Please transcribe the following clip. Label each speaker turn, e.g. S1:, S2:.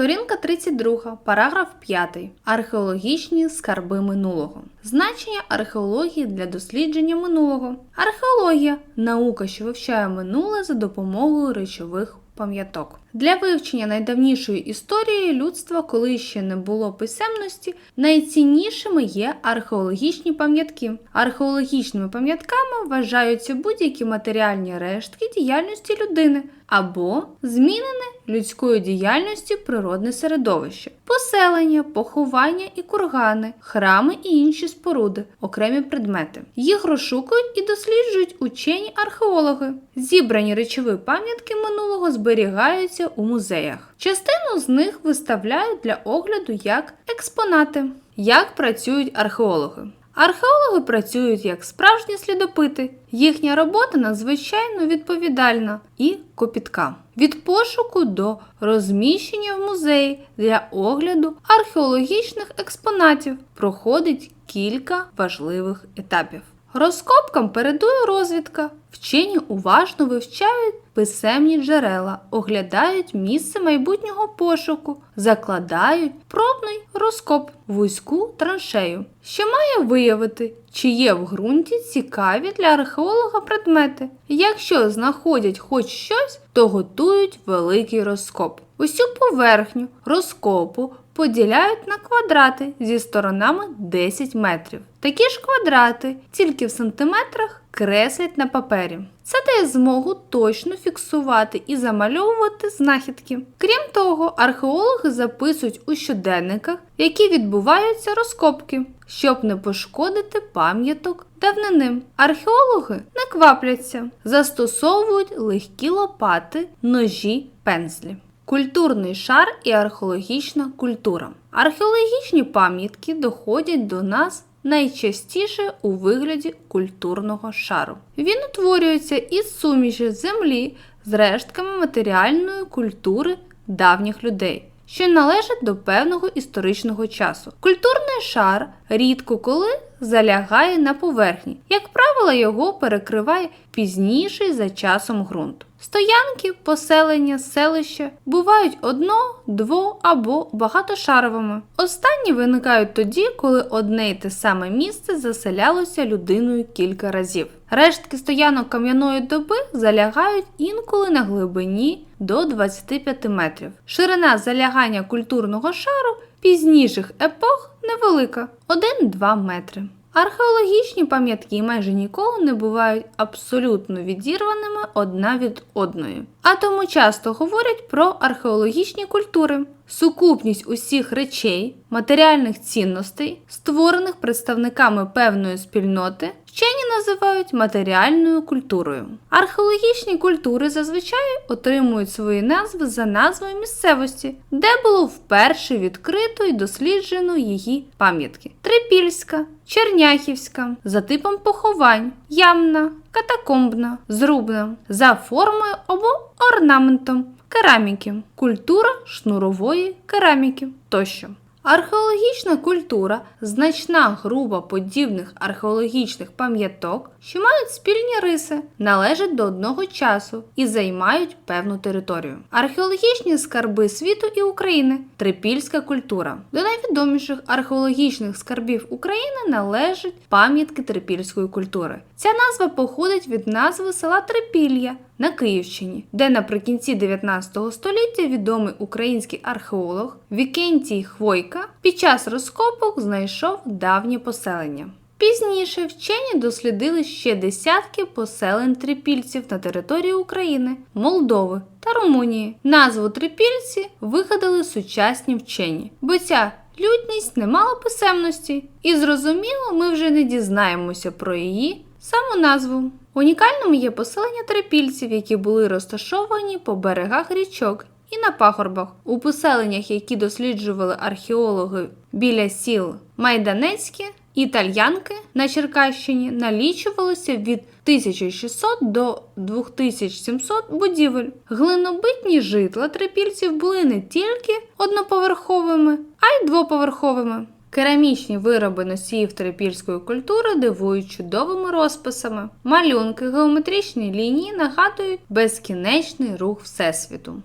S1: Сторінка 32, параграф 5. Археологічні скарби минулого. Значення археології для дослідження минулого. Археологія наука, що вивчає минуле за допомогою речових пам'яток. Для вивчення найдавнішої історії людства, коли ще не було писемності, найціннішими є археологічні пам'ятки. Археологічними пам'ятками вважаються будь-які матеріальні рештки діяльності людини або змінене людською діяльністю природне середовище, поселення, поховання і кургани, храми і інші споруди, окремі предмети. Їх розшукують і досліджують учені археологи. Зібрані речові пам'ятки минулого зберігаються у музеях. Частину з них виставляють для огляду як експонати. Як працюють археологи? Археологи працюють як справжні слідопити. Їхня робота надзвичайно відповідальна і копітка. Від пошуку до розміщення в музеї для огляду археологічних експонатів проходить кілька важливих етапів. Розкопкам передує розвідка. Вчені уважно вивчають писемні джерела, оглядають місце майбутнього пошуку, закладають пробний розкоп вузьку траншею, що має виявити, чи є в ґрунті цікаві для археолога предмети. Якщо знаходять хоч щось, то готують великий розкоп. Усю поверхню розкопу поділяють на квадрати зі сторонами 10 метрів. Такі ж квадрати, тільки в сантиметрах, креслять на папері. Це дає змогу точно фіксувати і замальовувати знахідки. Крім того, археологи записують у щоденниках, які відбуваються розкопки, щоб не пошкодити пам'яток давнини. Археологи не квапляться, застосовують легкі лопати, ножі, пензлі. Культурний шар і археологічна культура. Археологічні пам'ятки доходять до нас найчастіше у вигляді культурного шару. Він утворюється із суміші землі з рештками матеріальної культури давніх людей. Що належать до певного історичного часу. Культурний шар рідко коли залягає на поверхні, як правило, його перекриває пізніший за часом ґрунт. Стоянки, поселення, селища бувають одно, дво або багатошаровими. Останні виникають тоді, коли одне й те саме місце заселялося людиною кілька разів. Рештки стоянок кам'яної доби залягають інколи на глибині до 25 метрів. Ширина залягання культурного шару пізніших епох невелика 1-2 метри. Археологічні пам'ятки майже ніколи не бувають абсолютно відірваними одна від одної. А тому часто говорять про археологічні культури, сукупність усіх речей, матеріальних цінностей, створених представниками певної спільноти, вчені називають матеріальною культурою. Археологічні культури зазвичай отримують свої назви за назвою місцевості, де було вперше відкрито і досліджено її пам'ятки: Трипільська, Черняхівська, за типом поховань, ямна, катакомбна, зрубна, за формою або орнаментом кераміки, культура шнурової кераміки тощо. Археологічна культура значна група подібних археологічних пам'яток, що мають спільні риси, належать до одного часу і займають певну територію. Археологічні скарби світу і України трипільська культура. До найвідоміших археологічних скарбів України належать пам'ятки трипільської культури. Ця назва походить від назви села Трипілля на Київщині, де наприкінці 19 століття відомий український археолог Вікентій Хвойка під час розкопок знайшов давнє поселення. Пізніше вчені дослідили ще десятки поселень трипільців на території України, Молдови та Румунії. Назву трипільці вигадали сучасні вчені, бо ця людність не мала писемності, і зрозуміло, ми вже не дізнаємося про її саму назву. Унікальним є поселення трипільців, які були розташовані по берегах річок і на пагорбах. У поселеннях, які досліджували археологи біля сіл Майданецьке і Тальянки на Черкащині, налічувалося від 1600 до 2700 будівель. Глинобитні житла трипільців були не тільки одноповерховими, а й двоповерховими. Керамічні вироби носіїв трипільської культури дивують чудовими розписами. Малюнки, геометричні лінії нагадують безкінечний рух Всесвіту.